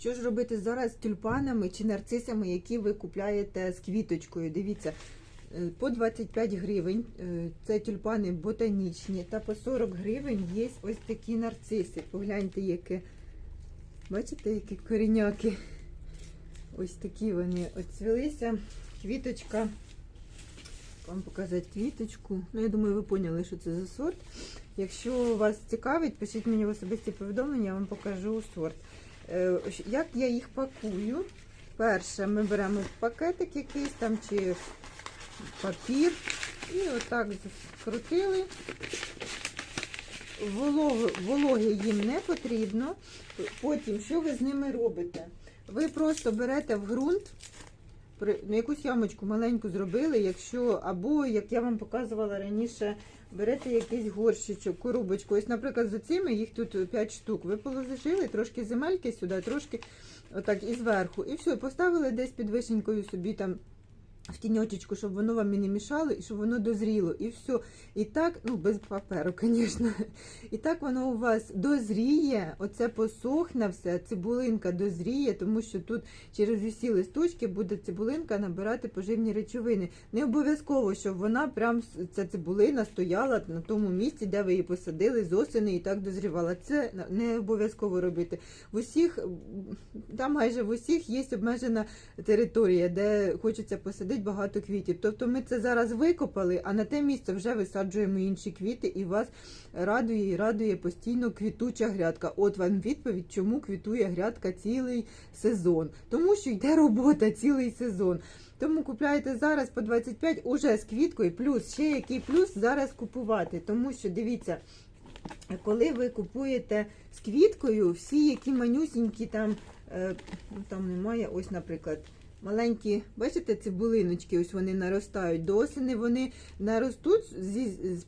Що ж робити зараз з тюльпанами чи нарцисами, які ви купляєте з квіточкою? Дивіться, е, по 25 гривень е, це тюльпани ботанічні, та по 40 гривень є ось такі нарциси. Погляньте, які. Бачите, які коріняки? Ось такі вони оцвілися. Квіточка. Вам показати квіточку. Ну, я думаю, ви поняли, що це за сорт. Якщо вас цікавить, пишіть мені в особисті повідомлення, я вам покажу сорт. Е, Як я їх пакую? Перше, ми беремо пакетик якийсь там чи папір і отак скрутили. Вологи, їм не потрібно. Потім, що ви з ними робите? Ви просто берете в ґрунт, ну, якусь ямочку маленьку зробили, якщо, або, як я вам показувала раніше, берете якийсь горщичок, коробочку. Ось, наприклад, з цими їх тут 5 штук. Ви положили трошки земельки сюди, трошки отак і зверху. І все, поставили десь під вишенькою собі там. В тіньочечку, щоб воно вам і не мішало, і щоб воно дозріло. І все. І так, ну без паперу, звісно. І так воно у вас дозріє, оце посохне все, цибулинка дозріє, тому що тут через усі листочки буде цибулинка набирати поживні речовини. Не обов'язково, щоб вона прям ця цибулина стояла на тому місці, де ви її посадили з осени і так дозрівала. Це не обов'язково робити. В усіх, там майже в усіх є обмежена територія, де хочеться посадити багато квітів. Тобто ми це зараз викопали, а на те місце вже висаджуємо інші квіти, і вас радує і радує постійно квітуча грядка. От вам відповідь, чому квітує грядка цілий сезон. Тому що йде робота цілий сезон. Тому купляєте зараз по 25 уже з квіткою, плюс ще який плюс зараз купувати. Тому що дивіться, коли ви купуєте з квіткою, всі які манюсінькі там, е, ну, там немає, ось, наприклад. Маленькі, бачите, цибулиночки, ось вони наростають. До осені вони наростуть, з-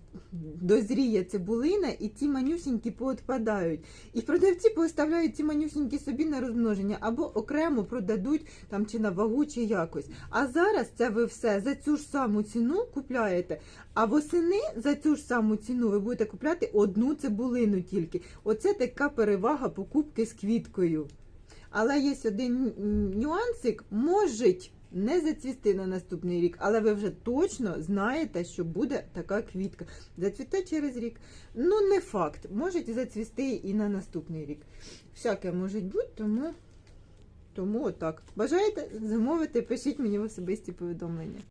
дозріє цибулина, і ці манюсінькі поотпадають. І продавці поставляють ці манюсінькі собі на розмноження або окремо продадуть там чи на вагу, чи якось. А зараз це ви все за цю ж саму ціну купляєте. А восени за цю ж саму ціну ви будете купляти одну цибулину тільки. Оце така перевага покупки з квіткою. Але є один нюансик, можуть не зацвісти на наступний рік, але ви вже точно знаєте, що буде така квітка. Зацвіте через рік. Ну, не факт. Можуть зацвісти і на наступний рік. Всяке може бути, тому, тому отак. Бажаєте замовити, пишіть мені в особисті повідомлення.